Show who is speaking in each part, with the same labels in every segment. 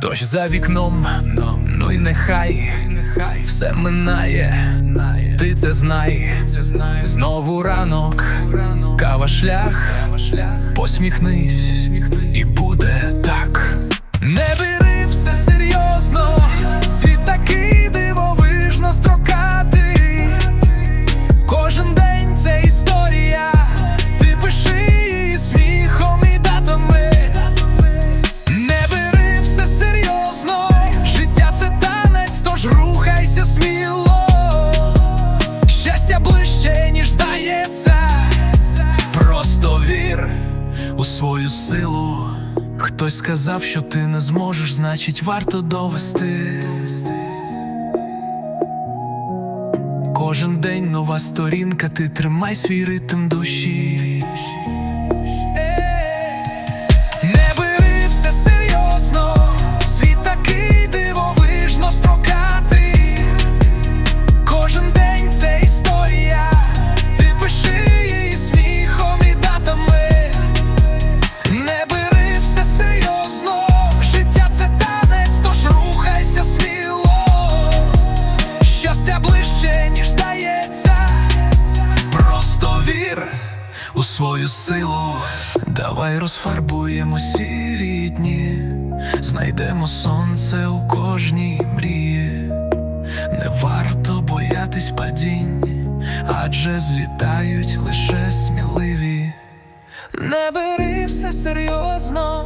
Speaker 1: Дощ за вікном, ну й нехай, все минає, ти це знай. Знову ранок, кава шлях, посміхнись, і буде так. У свою силу. Хтось сказав, що ти не зможеш, значить варто довести. Кожен день нова сторінка, ти тримай свій ритм душі. Щастя ближче, ніж здається. Просто вір у свою силу. Давай розфарбуємо сірі дні, знайдемо сонце у кожній мрії. Не варто боятись падінь, адже злітають лише сміливі. Не бери все серйозно,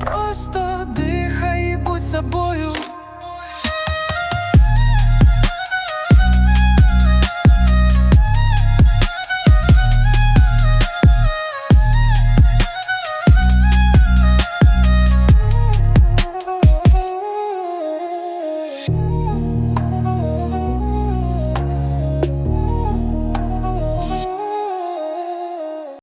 Speaker 1: просто дихай і будь собою. you.